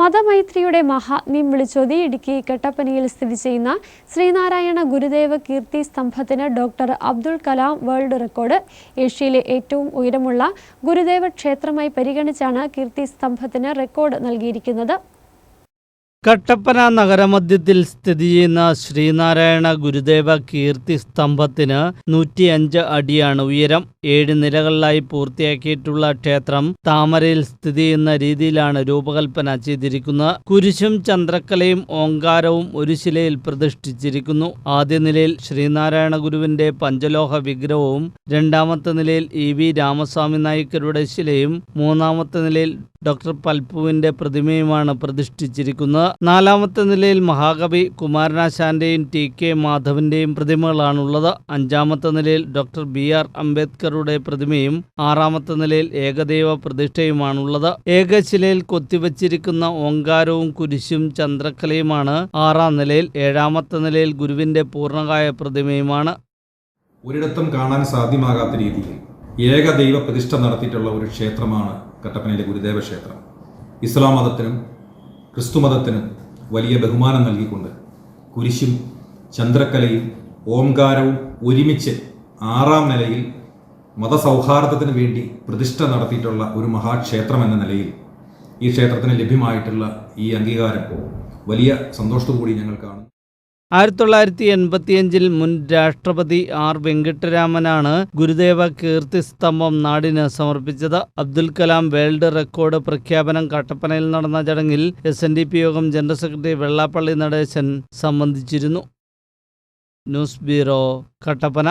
മതമൈത്രിയുടെ മഹാത്മ്യം വിളിച്ചോതി ഇടുക്കി കട്ടപ്പനയിൽ സ്ഥിതി ചെയ്യുന്ന ശ്രീനാരായണ ഗുരുദേവ കീർത്തി സ്തംഭത്തിന് doctor Abdul Kalam world record. ഏഷ്യയിലെ ഏറ്റവും ഉയരമുള്ള ഗുരുദേവ ക്ഷേത്രമായി പരിഗണിച്ചാണ് കീർത്തി സ്തംഭത്തിന് റെക്കോർഡ് നൽകിയിരിക്കുന്നത്. കട്ടപ്പന നഗരമധ്യത്തിൽ സ്ഥിതി ചെയ്യുന്ന ശ്രീനാരായണ ഗുരുദേവ കീർത്തി സ്തംഭത്തിന് നൂറ്റിയഞ്ച് അടിയാണ് ഉയരം. ഏഴ് നിലകളിലായി പൂർത്തിയാക്കിയിട്ടുള്ള ക്ഷേത്രം താമരയിൽ സ്ഥിതി ചെയ്യുന്ന രീതിയിലാണ് രൂപകൽപ്പന ചെയ്തിരിക്കുന്നത്. കുരിശും ചന്ദ്രക്കലയും ഓങ്കാരവും ഒരു ശിലയിൽ പ്രതിഷ്ഠിച്ചിരിക്കുന്നു. ആദ്യ നിലയിൽ ശ്രീനാരായണ ഗുരുവിന്റെ പഞ്ചലോഹ വിഗ്രഹവും രണ്ടാമത്തെ നിലയിൽ ഇ വി രാമസ്വാമി നായിക്കരുടെ ശിലയും മൂന്നാമത്തെ നിലയിൽ ഡോക്ടർ പൽപ്പുവിന്റെ പ്രതിമയുമാണ് പ്രതിഷ്ഠിച്ചിരിക്കുന്നത്. നാലാമത്തെ നിലയിൽ മഹാകവി കുമാരനാശാന്റെയും ടി കെ മാധവന്റെയും പ്രതിമകളാണുള്ളത്. അഞ്ചാമത്തെ നിലയിൽ ഡോക്ടർ ബി ആർ അംബേദ്കറുടെ പ്രതിമയും ആറാമത്തെ നിലയിൽ ഏകദൈവ പ്രതിഷ്ഠയുമാണുള്ളത്. ഏകശിലയിൽ കൊത്തിവച്ചിരിക്കുന്ന ഓങ്കാരവും കുരിശും ചന്ദ്രക്കലയുമാണ് ആറാം നിലയിൽ ഏഴാമത്തെ നിലയിൽ ഗുരുവിന്റെ പൂർണകായ പ്രതിമയുമാണ്. ഒരിടത്തും കാണാൻ സാധ്യമാകാത്ത രീതിയിൽ ഏകദൈവ പ്രതിഷ്ഠ നടത്തിയിട്ടുള്ള ഒരു ക്ഷേത്രമാണ് കട്ടപ്പനയിലെ ഗുരുദേവ ക്ഷേത്രം. ഇസ്ലാം മതത്തിനും ക്രിസ്തു മതത്തിനും വലിയ ബഹുമാനം നൽകിക്കൊണ്ട് കുരിശും ചന്ദ്രക്കലയും ഓംകാരവും ഒരുമിച്ച് ആറാം നിലയിൽ മതസൗഹാർദ്ദത്തിന് വേണ്ടി പ്രതിഷ്ഠ നടത്തിയിട്ടുള്ള ഒരു മഹാക്ഷേത്രം എന്ന നിലയിൽ ഈ ക്ഷേത്രത്തിന് ലഭ്യമായിട്ടുള്ള ഈ അംഗീകാരം വലിയ സന്തോഷത്തോടു കൂടി ഞങ്ങൾ കാണുന്നു. ആയിരത്തി തൊള്ളായിരത്തി എൺപത്തിയഞ്ചിൽ മുൻ രാഷ്ട്രപതി ആർ വെങ്കിട്ടരാമനാണ് ഗുരുദേവ കീർത്തി സ്തംഭം നാടിന് സമർപ്പിച്ചത്. അബ്ദുൽ കലാം വേൾഡ് റെക്കോർഡ് പ്രഖ്യാപനം കട്ടപ്പനയിൽ നടന്ന ചടങ്ങിൽ എസ് എൻ ഡി പി യോഗം general secretary Vellappally Natesan സംബന്ധിച്ചിരുന്നു. News bureau Kattappana.